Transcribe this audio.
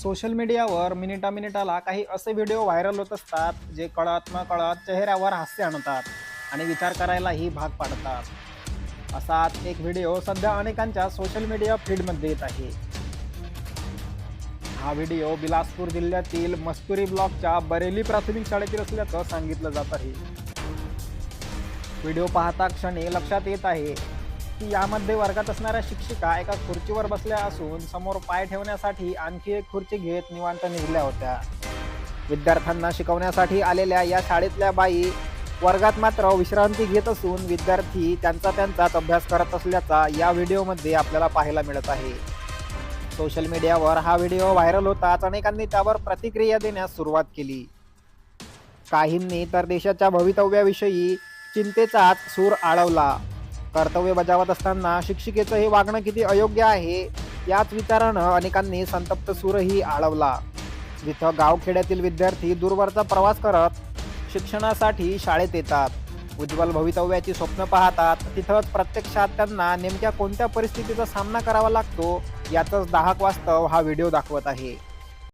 Social मीडियावर मिनिटा मिनिटाला काही असे व्हिडिओ व्हायरल होत असतात जे कळत न कळत चेहऱ्यावर हास्य आणतात आणि विचार करायलाही भाग पाडतात. असाच एक व्हिडिओ सध्या अनेकांच्या सोशल मीडिया फीडमध्ये येत आहे. हा व्हिडिओ बिलासपूर जिल्ह्यातील मस्तुरी ब्लॉकच्या बरेली प्राथमिक शाळेतील असल्याचं सांगितलं जात आहे. व्हिडिओ पाहता क्षणी लक्षात येत आहे की यामध्ये वर्गात असणाऱ्या शिक्षिका एका खुर्चीवर बसल्या असून समोर पाय ठेवण्यासाठी आणखी एक खुर्ची घेत निवांत निघल्या होत्या. विद्यार्थ्यांना शिकवण्यासाठी आलेल्या या शाळेतल्या बाई वर्गात मात्र विश्रांती घेत असून विद्यार्थी त्यांचा त्यांचाच अभ्यास करत असल्याचा या व्हिडिओमध्ये आपल्याला पाहायला मिळत आहे. सोशल मीडियावर हा व्हिडिओ व्हायरल होताच अनेकांनी त्यावर प्रतिक्रिया देण्यास सुरुवात केली. काहींनी तर देशाच्या भवितव्याविषयी चिंतेचाच सूर आळवला. कर्तव्य बजावत असताना शिक्षिकेचं हे वागणं किती अयोग्य आहे याच विचारानं अनेकांनी संतप्त सूरही आळवला. जिथं गावखेड्यातील विद्यार्थी दूरवरचा प्रवास करत शिक्षणासाठी शाळेत येतात. उज्ज्वल भवितव्याची स्वप्न पाहतात. तिथंच प्रत्यक्षात त्यांना नेमक्या कोणत्या परिस्थितीचा सामना करावा लागतो याचंच दाहक वास्तव हा व्हिडिओ दाखवत आहे.